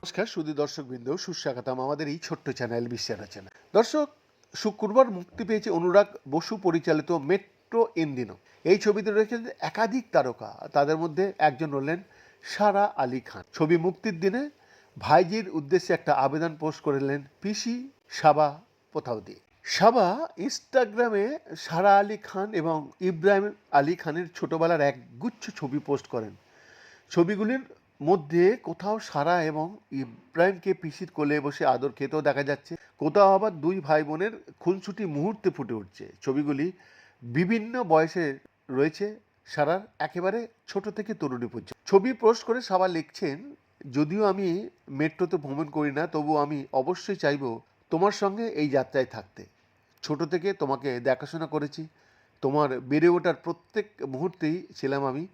নমস্কার সুদী দর্শক বৃন্দ সুস্বাগতম আমাদের এই ছোট্ট চ্যানেল বিশ্বের রচনা। দর্শক, শুক্রবার মুক্তি পেয়েছে অনুরাগ বসু পরিচালিত মেট্রো ইন্দিনো এই ছবিতে রয়েছেন একাধিক তারকা। তাদের মধ্যে একজন হলেন সারা আলী খান। ছবি মুক্তির দিনে ভাইজির উদ্দেশ্যে একটা আবেদন পোস্ট করলেন পিসি সাবা পোথাউদি। সাবা ইনস্টাগ্রামে সারা আলী খান এবং ইব্রাহিম আলী খানের ছোটবেলার এক গুচ্ছ ছবি পোস্ট করেন। ছবিগুলির মধ্যে কোথাও সারা এবং ইব্রাহিমকে পিসির কোলে বসে আদর খেতেও দেখা যাচ্ছে। কোথাও আবার দুই ভাই বোনের খুনসুটি মুহূর্তে ফুটে উঠছে। ছবিগুলি বিভিন্ন বয়সে রয়েছে। সারার একেবারে ছোট থেকে তরুণী পর্যন্ত। ছবি পোস্ট করে সাবা লিখছেন, যদিও আমি মেট্রোতে ভ্রমণ করি না তবু আমি অবশ্যই চাইব তোমার সঙ্গে এই যাত্রায় থাকতে। ছোট থেকে তোমাকে দেখাশোনা করেছি। তোমার বেড়ে ওঠার প্রত্যেক মুহূর্তেই ছিলাম আমি।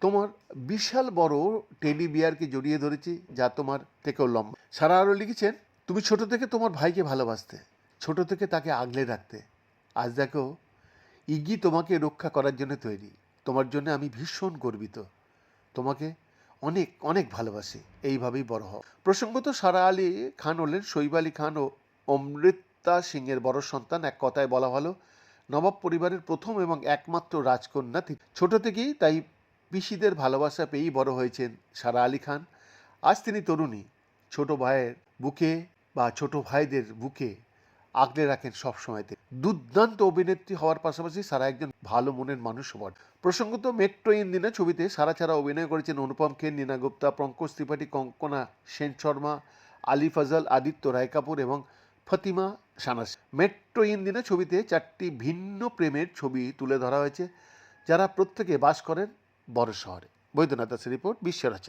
তোমার বিশাল বড় টেডি বিয়ারকে জড়িয়ে ধরেছি, যা তোমার থেকেও লম্বা। সারা আরও লিখেছেন, তুমি ছোট থেকে তোমার ভাইকে ভালোবাসতে, ছোট থেকে তাকে আগলে রাখতে। আজ দেখো, ইগি তোমাকে রক্ষা করার জন্য তৈরি। তোমার জন্য আমি ভীষণ গর্বিত। তোমাকে অনেক অনেক ভালোবাসি। এইভাবেই বড় হও। প্রসঙ্গত সারা আলী খান হলেন শৈব আলী খান ও অমৃতা সিংয়ের বড় সন্তান এক কথায় বলা ভালো নবাব পরিবারের প্রথম এবং একমাত্র রাজকন্যা। ছোট থেকেই তাই পিসিদের ভালোবাসা পেয়েই বড় হয়েছেন সারা আলী খান আজ তিনি তরুণী, ছোট ভাইয়ের বুকে বা ছোট ভাইদের বুকে আগলে রাখেন সবসময় তিনি। দুর্দান্ত অভিনেত্রী হওয়ার পাশাপাশি সারা একজন ভালো মনের মানুষ হওয়ার প্রসঙ্গত মেট্রো ইন্দিনা ছবিতে সারা ছাড়া অভিনয় করেছেন অনুপম খের, নীনা গুপ্তা, পঙ্কজ ত্রিপাঠী, কঙ্কনা সেন শর্মা আলী ফজল, আদিত্য রায় কাপুর এবং ফতিমা সানাস। মেট্রো ইন্দিনা ছবিতে চারটি ভিন্ন প্রেমের ছবি তুলে ধরা হয়েছে, যারা প্রত্যেকে বাস করেন বড় শহরে। বৈদ্যনাথ দাসের রিপোর্ট বিশ্বরাচা